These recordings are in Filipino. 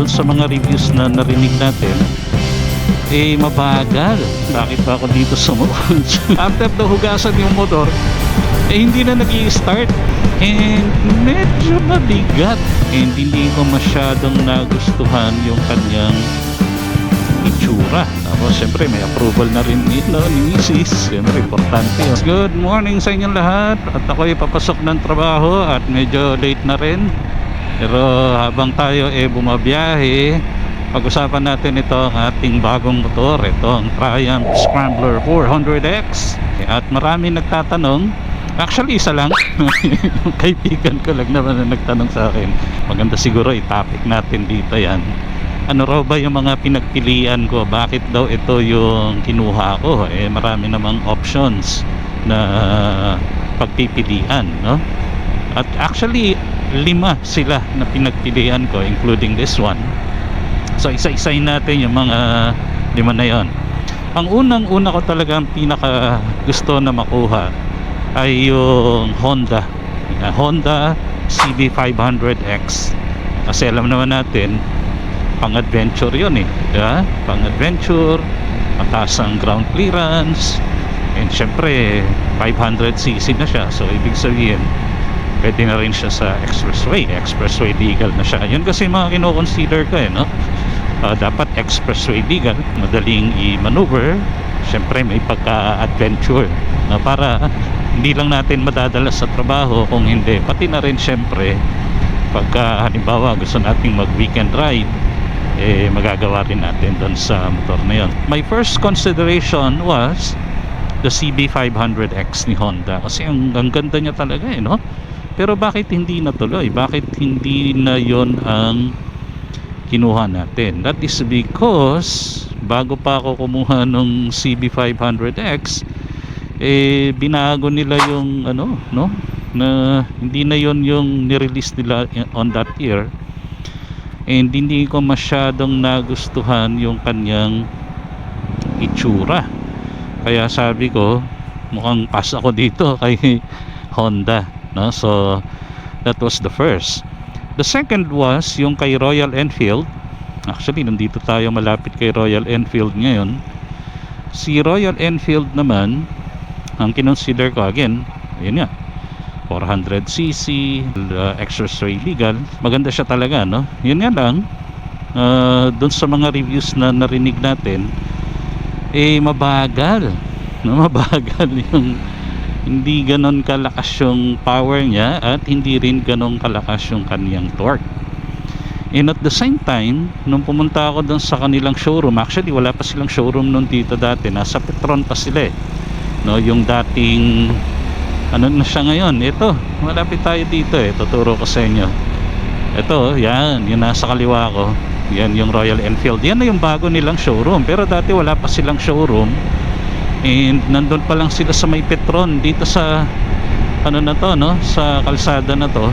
doon sa mga reviews na narinig natin, eh mabagal. Bakit ba ako dito sumukod? After the hugasan yung motor, eh hindi na nag start and medyo mabigat and hindi ko masyadong nagustuhan yung kanyang itsura tapos syempre may approval na rin nito ni Mrs. syempre importante yun good morning sa inyong lahat at ako'y papasok ng trabaho at medyo late na rin pero habang tayo eh bumabiyahe pag-usapan natin ito ang ating bagong motor ito ang Triumph Scrambler 400X at marami nagtatanong Actually, isa lang. yung kaibigan ko lang naman na nagtanong sa akin. Maganda siguro i-topic natin dito yan. Ano raw ba yung mga pinagpilian ko? Bakit daw ito yung kinuha ko? Eh, marami namang options na pagpipilian, no? At actually, lima sila na pinagpilian ko, including this one. So, isa-isayin natin yung mga lima na yon. Ang unang-una ko talagang pinaka gusto na makuha ay yung Honda uh, Honda CB500X kasi alam naman natin pang adventure yun eh diba? pang adventure mataas ang ground clearance and syempre 500cc na siya so ibig sabihin pwede na rin siya sa expressway. Expressway legal na siya yun kasi mga kino-consider ko eh no? uh, dapat expressway legal. Madaling i-maneuver. Syempre may pagka-adventure. Na para hindi lang natin madadala sa trabaho kung hindi pati na rin syempre pagka halimbawa gusto nating mag weekend ride eh magagawa rin natin doon sa motor na yon my first consideration was the CB500X ni Honda. Kasi ang, ang ganda niya talaga eh no pero bakit hindi natuloy bakit hindi na yon ang kinuha natin? That is because bago pa ako kumuha nung CB500X eh binago nila yung ano no? Na hindi na yon yung nirelease nila on that year. And hindi ko masyadong nagustuhan yung kanyang itsura. Kaya sabi ko mukhang pass ako dito kay Honda no? So that was the first. The second was yung kay Royal Enfield. Actually nandito tayo malapit kay Royal Enfield ngayon. Si Royal Enfield naman ang kinonsider ko again yun nga 400cc uh, expressway legal. Maganda siya talaga no? Yun nga lang uh, dun sa mga reviews na narinig natin eh mabagal no? Mabagal yung hindi ganon kalakas yung power niya at hindi rin ganon kalakas yung kaniyang torque. And at the same time, nung pumunta ako doon sa kanilang showroom, actually wala pa silang showroom noon dito dati, nasa Petron pa sila eh. No yung dating ano na siya ngayon? Ito malapit tayo dito eh. Tuturo ko sa inyo. Ito yan yung nasa kaliwa ko. Yan yung Royal Enfield. Yan na yung bago nilang showroom. Pero dati wala pa silang showroom and nandun pa lang sila sa may Petron dito sa ano na to no? Sa kalsada na to.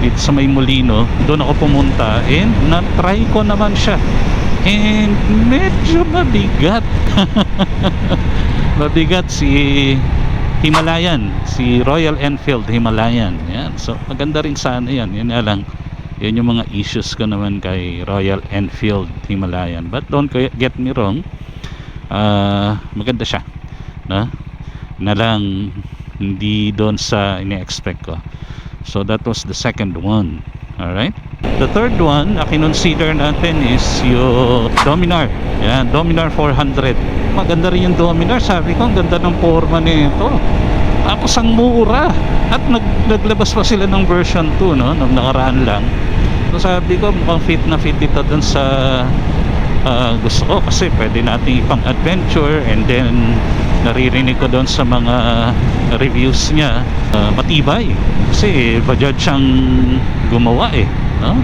Dito sa may Molino. Doon ako pumunta. And na-try ko naman siya. And medyo mabigat. Mabigat si Himalayan. Si Royal Enfield Himalayan. Yan. So maganda rin sana yan. Nga lang. Yan yung mga issues ko naman kay Royal Enfield Himalayan. But don't get me wrong uh, maganda siya no? na lang hindi doon sa ini-expect ko. So that was the second one alright the third one na kinonsider natin is yung Dominar. Yan Dominar 400 maganda rin yung Dominar. Sabi ko ang ganda ng forma nito. Tapos ang mura. At nag, naglabas pa sila ng version 2 no? Nung nakaraan lang. So sabi ko mukhang fit na fit ito dun sa uh, gusto ko kasi pwede nating ipang adventure and then naririnig ko doon sa mga reviews niya uh, matibay kasi Bajaj siyang gumawa eh no?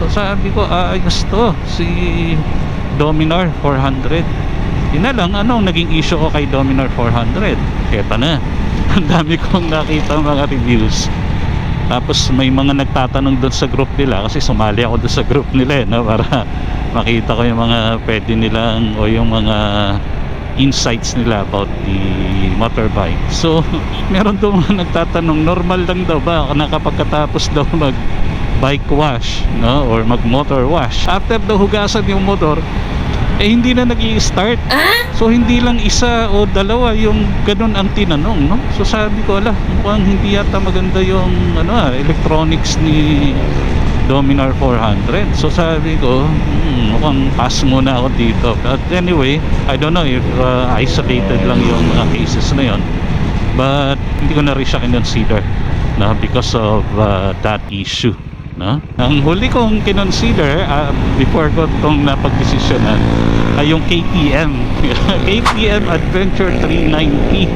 so sabi ko ah, ayos to si Dominar 400 yun na lang anong naging issue ko kay Dominar 400 eto na ang dami kong nakita mga reviews tapos may mga nagtatanong doon sa group nila kasi sumali ako doon sa group nila eh, no? para makita ko yung mga pwede nilang o yung mga insights nila about the motorbike. So meron doon mga nagtatanong normal lang daw ba na kapag katapos daw mag bike wash no? Or mag motor wash? After the hugasan yung motor eh hindi na nag start so hindi lang isa o dalawa yung ganun ang tinanong no? So sabi ko ala mukhang hindi yata maganda yung ano ah, electronics ni Dominar 400 so sabi ko hmm, mukhang pass muna ako dito. But anyway I don't know if uh, isolated lang yung mga cases na yon but hindi ko na rin siya kinonsider no, because of uh, that issue no? ang huli kong kinonsider uh, before ko itong napagdesisyonan ay yung KTM KTM Adventure 390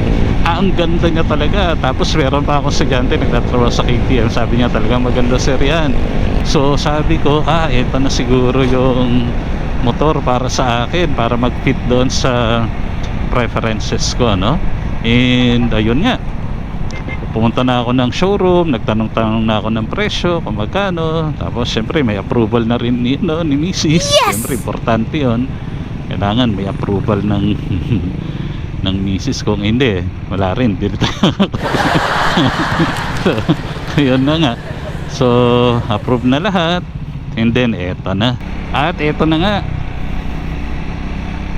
ah, ang ganda niya talaga. Tapos meron pa ako estudyante nagtatrabaho sa KTM sabi niya talaga maganda sir yan so sabi ko ah ito na siguro yung motor para sa akin para mag-fit doon sa preferences ko no and ayun nga pumunta na ako ng showroom nagtanong-tanong na ako ng presyo kung magkano. Tapos syempre may approval na rin ni, no, ni Mrs. syempre importante yon kailangan may approval ng ng Mrs. kung hindi wala rin. Dito so, yun na nga so approve na lahat. And then eto na. At eto na nga.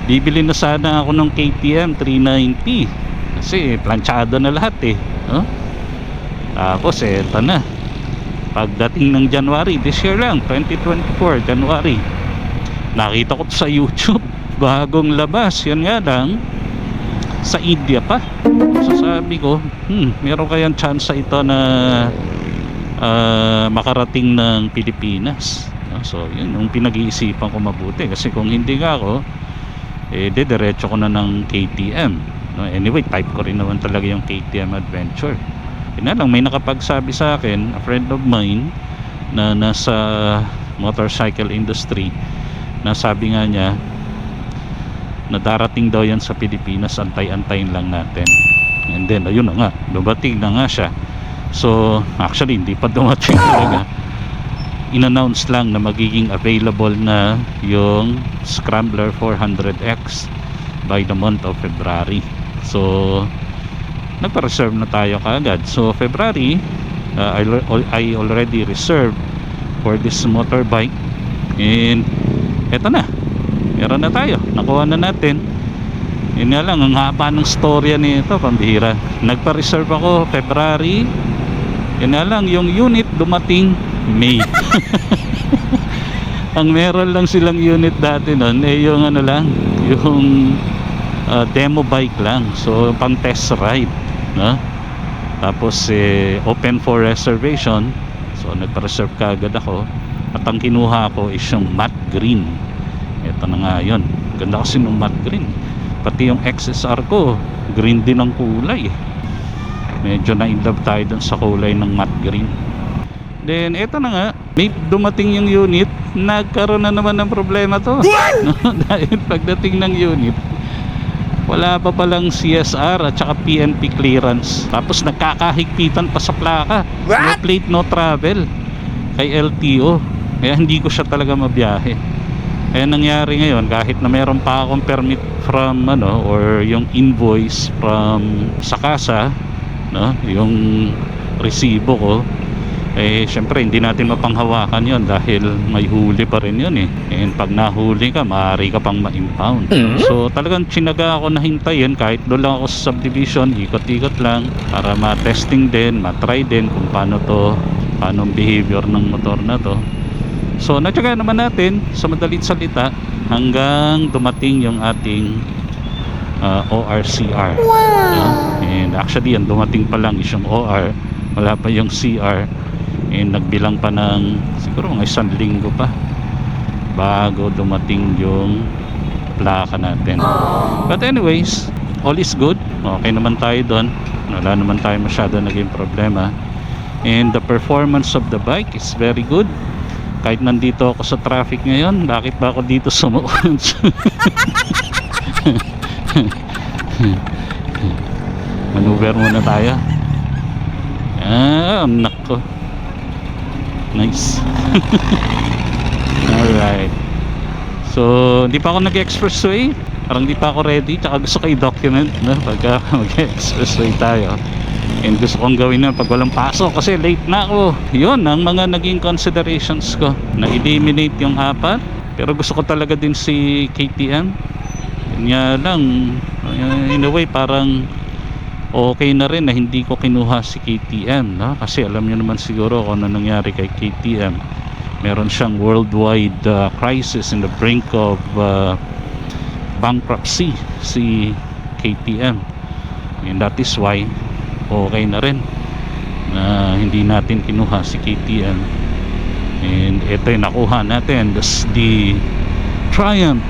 Bibili na sana ako ng KTM 390 kasi planchado na lahat eh no? tapos eto na. Pagdating ng January this year lang 2024 January. Nakita ko sa YouTube. Bagong labas. Yan nga lang. Sa India pa. So ko hmm, meron kayang chance ito na ah, makarating ng Pilipinas. So yun yung pinag-iisipan ko mabuti. Kasi kung hindi nga ako eh diretso ko na ng KTM no? anyway type ko rin naman talaga yung KTM Adventure. Yun na lang may nakapagsabi sa akin a friend of mine na nasa motorcycle industry na sabi nga niya na darating daw yan sa Pilipinas antay-antayin lang natin. And then ayun na nga dumating na nga siya so actually hindi pa dumating talaga. In-announce lang na magiging available na yung Scrambler 400X by the month of February. So nagpa-reserve na tayo kaagad. So February uh, I, I already reserved for this motorbike. And eto na. Meron na tayo. Nakuha na natin. Yun nga lang ang haba ng storya nito pambihira. Nagpa-reserve ako February yun nga lang yung unit dumating May. Ang meron lang silang unit dati nun eh yung ano lang yung uh, demo bike lang. So pang test ride no? tapos eh, open for reservation. So nagpa-reserve ka agad ako. At ang kinuha ko is yung matte green. Ito na nga yun. Ganda kasi ng matte green. Pati yung XSR ko green din ang kulay medyo na in love tayo dun sa kulay ng matte green. Then ito na nga. May dumating yung unit. Nagkaroon na naman ng problema to. No? dahil pagdating ng unit wala pa palang CSR at saka PNP clearance. Tapos nagkakahigpitan pa sa plaka. No What? plate no travel. Kay LTO kaya hindi ko siya talaga mabiyahe. Kaya nangyari ngayon kahit na meron pa akong permit from ano or yung invoice from sa casa no? Yung resibo ko eh syempre hindi natin mapanghawakan yon dahil may huli pa rin yun eh. And pag nahuli ka maaari ka pang ma-impound. So talagang tsinaga ako na hintayin kahit doon lang ako sa subdivision ikot-ikot lang para ma-testing din ma-try din kung paano to paano behavior ng motor na to. So natsaga naman natin sa madalit salita hanggang dumating yung ating uh, ORCR wow. and actually yan dumating pa lang is yung OR wala pa yung CR and nagbilang pa ng siguro mga isang linggo pa bago dumating yung plaka natin. But anyways all is good. Okay naman tayo doon wala naman tayo masyado naging problema. And the performance of the bike is very good. Kahit nandito ako sa traffic ngayon bakit ba ako dito sumuot maneuver muna tayo ah nako nice alright so hindi pa ako nag-expressway parang hindi pa ako ready tsaka gusto ko i-document no? pagka mag-expressway tayo And gusto kong gawin na pag walang pasok kasi late na ako. Yun ang mga naging considerations ko. Na-eliminate yung apat. Pero gusto ko talaga din si KTM. Nga lang, uh, in a way parang okay na rin na hindi ko kinuha si KTM. No? Kasi alam niyo naman siguro kung ano nangyari kay KTM. Meron siyang worldwide uh, crisis in the brink of uh, bankruptcy si KTM. And that is why okay na rin na hindi natin kinuha si KTM and ito yung nakuha natin this the Triumph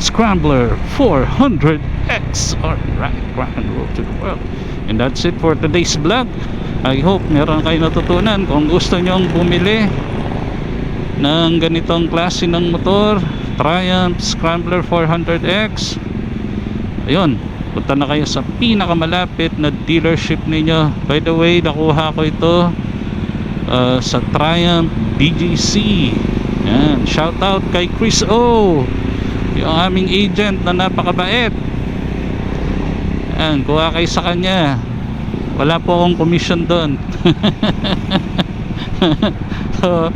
Scrambler 400X alright rock and roll to the world. And that's it for today's vlog. I hope meron kayo natutunan. Kung gusto nyong bumili ng ganitong klase ng motor Triumph Scrambler 400X ayun punta na kayo sa pinakamalapit na dealership ninyo. By the way nakuha ko ito uh, sa Triumph BGC yan shout out kay Chris O yung aming agent na napakabait. Yan kuha kayo sa kanya. Wala po akong commission doon. So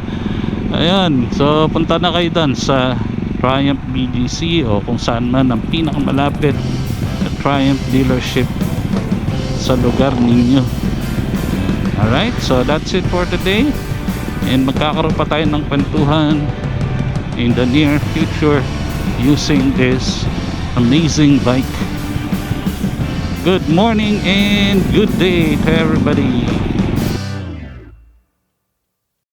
ayun so punta na kayo doon sa Triumph BGC o kung saan man ang pinakamalapit na Triumph dealership sa lugar ninyo. Alright so that's it for today. And magkakaroon pa tayo ng kwentuhan in the near future using this amazing bike. Good morning and good day to everybody